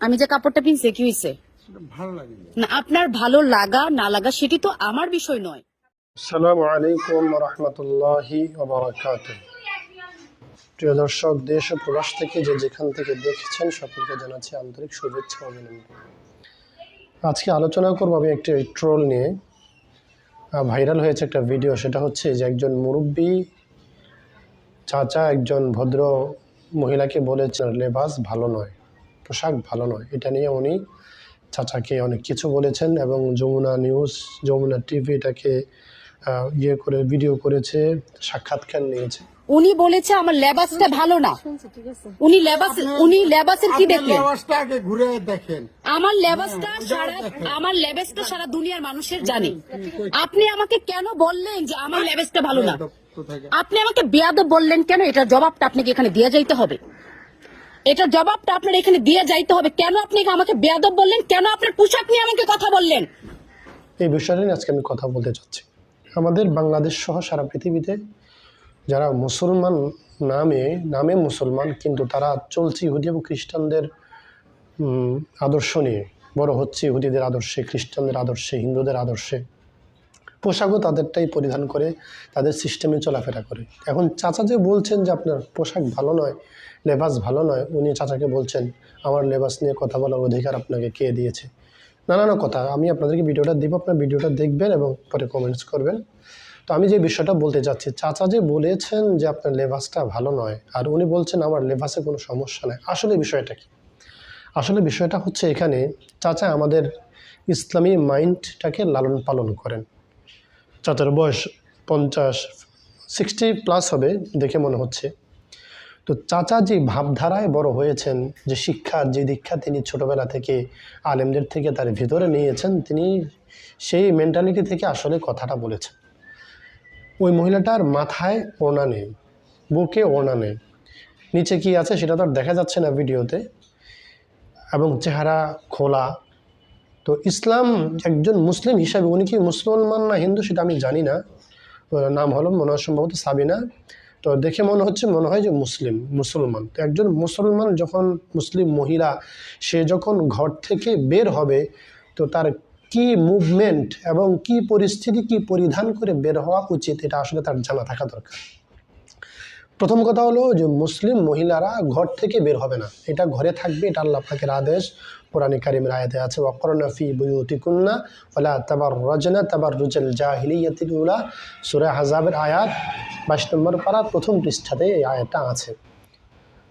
আমি যে কাপড়টা পিনছি কি ভালো লাগে না। আপনার ভালো লাগা না লাগা সেটি তো আমার বিষয় নয়। আসসালামু আলাইকুম রহমতুল্লাহি প্রিয় দর্শক দেশ ও প্রবাস থেকে যে যেখান থেকে দেখছেন সকলকে জানাচ্ছি আন্তরিক শুভেচ্ছা অভিনন্দন। আজকে আলোচনা করব আমি একটি ট্রোল নিয়ে। ভাইরাল হয়েছে একটা ভিডিও সেটা হচ্ছে যে একজন মুরব্বী চাচা একজন ভদ্র মহিলাকে বলেছেন লেবাস ভালো নয়। পোশাক ভালো নয়। এটা নিয়ে উনি চাচাকে অনেক কিছু বলেছেন এবং যমুনা নিউজ যমুনা টিভি এটাকে ইয়ে করে ভিডিও করেছে সাক্ষাৎকার নিয়েছে। উনি বলেছে আমার লেবাসটা ভালো না। উনি লেবাস উনি লেবাসের কি দেখলেন? লেবাসটা আগে ঘুরে দেখেন। আমার লেবাসটা সারা আমার লেবাসটা সারা দুনিয়ার মানুষের জানে। আপনি আমাকে কেন বললেন যে আমার লেবাসটা ভালো না? আপনি আমাকে বেয়াদব বললেন কেন? এটার জবাবটা আপনাকে এখানে দিয়ে যাইতে হবে। এটার জবাবটা আপনার এখানে দিয়ে যাইতে হবে। কেন আপনি আমাকে বেয়াদব বললেন? কেন আপনার পোশাক নিয়ে আমাকে কথা বললেন? এই বিষয়টা নিয়ে আজকে আমি কথা বলতে চাচ্ছি। আমাদের বাংলাদেশ সহ সারা পৃথিবীতে যারা মুসলমান নামে নামে মুসলমান, কিন্তু তারা চলছে ইহুদি এবং খ্রিস্টানদের আদর্শ নিয়ে। বড় হচ্ছে ইহুদিদের আদর্শে, খ্রিস্টানদের আদর্শে, হিন্দুদের আদর্শে। পোশাকও তাদেরটাই পরিধান করে, তাদের সিস্টেমে চলাফেরা করে। এখন চাচা যে বলছেন যে আপনার পোশাক ভালো নয়, লেবাস ভালো নয়, উনি চাচাকে বলছেন, আমার লেবাস নিয়ে কথা বলার অধিকার আপনাকে কে দিয়েছে? নানান কথা, আমি আপনাদেরকে ভিডিওটা দেবো, আপনার ভিডিওটা দেখবেন এবং পরে কমেন্টস করবেন। তো আমি যে বিষয়টা বলতে চাচ্ছি, চাচা যে বলেছেন যে আপনার লেবাসটা ভালো নয়, আর উনি বলছেন, আমার লেবাসে কোনো সমস্যা নেই। আসলে বিষয়টা কি? আসলে বিষয়টা হচ্ছে এখানে, চাচা আমাদের ইসলামী মাইন্ডটাকে লালন পালন করেন। চাচার বয়স পঞ্চাশ সিক্সটি প্লাস হবে দেখে মনে হচ্ছে। তো চাচা যে ভাবধারায় বড় হয়েছেন, যে শিক্ষা, যে দীক্ষা তিনি ছোটবেলা থেকে আলেমদের থেকে তার ভিতরে নিয়েছেন, তিনি সেই মেন্টালিটি থেকে আসলে কথাটা বলেছেন। ওই মহিলাটার মাথায় ওড়না নেই, বুকে ওড়না নেই। নিচে কি আছে সেটা তো আর দেখা যাচ্ছে না ভিডিওতে। এবং চেহারা খোলা তো ইসলাম একজন মুসলিম হিসাবে উনি কি মুসলমান না হিন্দু সেটা আমি জানি না। নাম হলো মনে হয় সম্ভবত সাবিনা। তো দেখে মনে হচ্ছে, মনে হয় যে মুসলিম, মুসলমান। তো একজন মুসলমান যখন মুসলিম মহিলা, সে যখন ঘর থেকে বের হবে, তো তার কি মুভমেন্ট এবং কি পরিস্থিতি, কি পরিধান করে বের হওয়া উচিত, এটা আসলে তার জানা থাকা দরকার। প্রথম কথা হলো যে মুসলিম মহিলারা ঘর থেকে বের হবে না। এটা ঘরে থাকবে, এটা আল্লাহ পাকের আদেশ। কোরআনে কারিমের আয়াতে আছে, ওয়াকরনা ফি বুয়ুতিকুন্না ওয়ালা তাবার রজনা তাবার রুজাল জাহিলিয়াতিল উলা। সূরা হাজাবের আয়াত বাইশ নম্বর পারা প্রথম পৃষ্ঠাতে এই আয়াতটা আছে।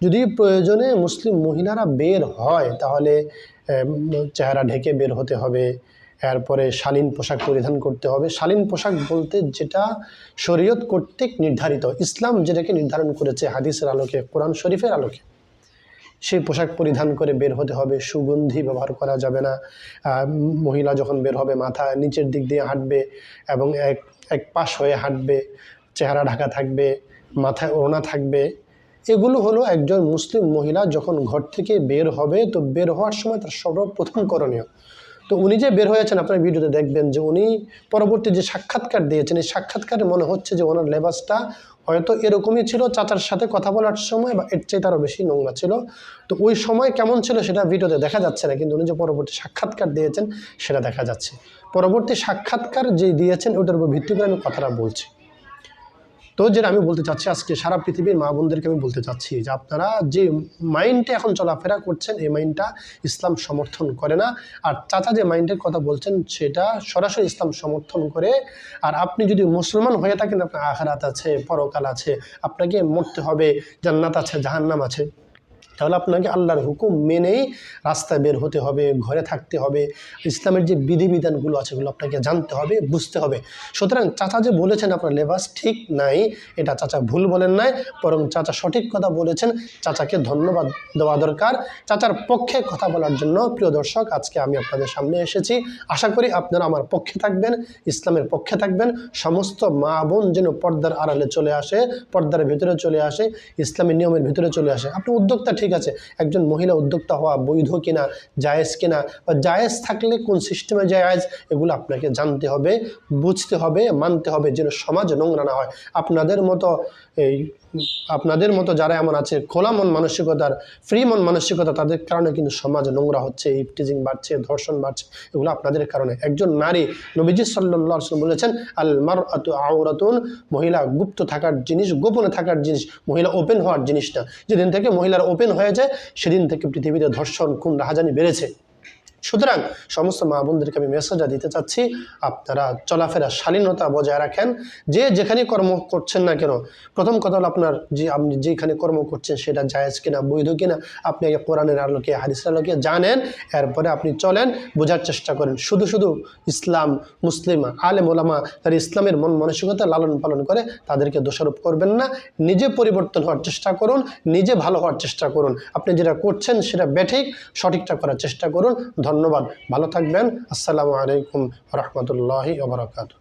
যদি প্রয়োজনে মুসলিম মহিলারা বের হয়, তাহলে চেহারা ঢেকে বের হতে হবে। এরপরে শালীন পোশাক পরিধান করতে হবে। শালীন পোশাক বলতে যেটা শরীয়ত কর্তৃক নির্ধারিত। ইসলাম যেটাকে নির্ধারণ করেছে হাদিসের আলোকে, কোরআন শরীফের আলোকে, সেই পোশাক পরিধান করে বের হতে হবে। সুগন্ধি ব্যবহার করা যাবে না। মহিলা যখন বের হবে, মাথা নিচের দিক দিয়ে হাঁটবে এবং এক এক পাশ হয়ে হাঁটবে, চেহারা ঢাকা থাকবে, মাথায় ওড়না থাকবে, এগুলো হলো একজন মুসলিম মহিলা যখন ঘর থেকে বের হবে, তো বের হওয়ার সময় তার সর্বপ্রথম করণীয়। তো উনি যে বের হয়েছেন আপনার ভিডিওতে দেখবেন যে উনি পরবর্তী যে সাক্ষাৎকার দিয়েছেন, এই সাক্ষাৎকারে মনে হচ্ছে যে ওনার লেবাসটা হয়তো এরকমই ছিল, চাচার সাথে কথা বলার সময় বা এর চেয়ে তারও বেশি নোংরা ছিল। তো ওই সময় কেমন ছিল সেটা ভিডিওতে দেখা যাচ্ছে না, কিন্তু উনি যে পরবর্তী সাক্ষাৎকার দিয়েছেন সেটা দেখা যাচ্ছে। পরবর্তী সাক্ষাৎকার যে দিয়েছেন, ওটার উপর ভিত্তি করে আমি কথাটা বলছি। তো যেটা আমি বলতে চাচ্ছি, আজকে সারা পৃথিবীর মা বোনদেরকে আমি বলতে চাচ্ছি যে আপনারা যে মাইন্ডে এখন চলাফেরা করছেন, এই মাইন্ডটা ইসলাম সমর্থন করে না। আর চাচা যে মাইন্ডের কথা বলছেন, সেটা সরাসরি ইসলাম সমর্থন করে। আর আপনি যদি মুসলমান হয়ে থাকেন, আপনার আখারাত আছে, পরকাল আছে, আপনাকে মরতে হবে, জান্নাত আছে, জাহান্নাম আছে। তাহলে আপনাকে আল্লাহর হুকুম মেনেই রাস্তায় বের হতে হবে, ঘরে থাকতে হবে। ইসলামের যে বিধিবিধানগুলো আছে, এগুলো আপনাকে জানতে হবে, বুঝতে হবে। সুতরাং চাচা যে বলেছেন আপনার লেবাস ঠিক নাই, এটা চাচা ভুল বলেন নাই, বরং চাচা সঠিক কথা বলেছেন। চাচাকে ধন্যবাদ দেওয়া দরকার। চাচার পক্ষে কথা বলার জন্য প্রিয় দর্শক, আজকে আমি আপনাদের সামনে এসেছি। আশা করি আপনারা আমার পক্ষে থাকবেন, ইসলামের পক্ষে থাকবেন। সমস্ত মা বোন যেন পর্দার আড়ালে চলে আসে, পর্দার ভিতরে চলে আসে, ইসলামী নিয়মের ভিতরে চলে আসে। আপনি উদ্যোক্তা ঠিক আছে, একজন মহিলা উদ্যোক্তা হওয়া বৈধ কিনা, জায়েজ কিনা বা জায়েজ থাকলে কোন সিস্টেমে জায়েজ, এগুলো আপনাকে জানতে হবে, বুঝতে হবে, মানতে হবে যেন সমাজ নোংরা না হয়। আপনাদের মতো এই আপনাদের মতো যারা এমন আছে, খোলা মন মানসিকতার ফ্রি মন মানসিকতা, তাদের কারণে কিন্তু সমাজ নোংরা হচ্ছে ইফটিজিং বাড়ছে, ধর্ষণ বাড়ছে, এগুলো আপনাদের কারণে। একজন নারী নবীজি সাল্লাহ বলেছেন, আল মার আতু আওরাতুন মহিলা গুপ্ত থাকার জিনিস, গোপনে থাকার জিনিস, মহিলা ওপেন হওয়ার জিনিস না। যেদিন থেকে মহিলার ওপেন হয়ে যায় সেদিন থেকে পৃথিবীতে ধর্ষণ খুন রাহাজানি বেড়েছে। সুতরাং সমস্ত মা বোনদেরকে আমি মেসেজটা দিতে চাচ্ছি, আপনারা চলাফেরা শালীনতা বজায় রাখেন। যে যেখানে কর্ম করছেন না কেন, প্রথম কথা হলো আপনার যে আপনি যেখানে কর্ম করছেন সেটা জায়েজ কিনা, বৈধ কিনা, আপনি আগে কোরআনের আলোকে, হাদিসের আলোকে জানেন, এরপরে আপনি চলেন, বোঝার চেষ্টা করেন। শুধু শুধু ইসলাম, মুসলিম, আলেম, ওলামা তারা ইসলামের মন মানসিকতা লালন পালন করে, তাদেরকে দোষারোপ করবেন না। নিজে পরিবর্তন হওয়ার চেষ্টা করুন, নিজে ভালো হওয়ার চেষ্টা করুন। আপনি যেটা করছেন সেটা বেঠিক, সঠিকটা করার চেষ্টা করুন। ধন্যবাদ। ভালো থাকবেন। আসসালামু আলাইকুম রহমতুল্লাহি ওবরাকাতু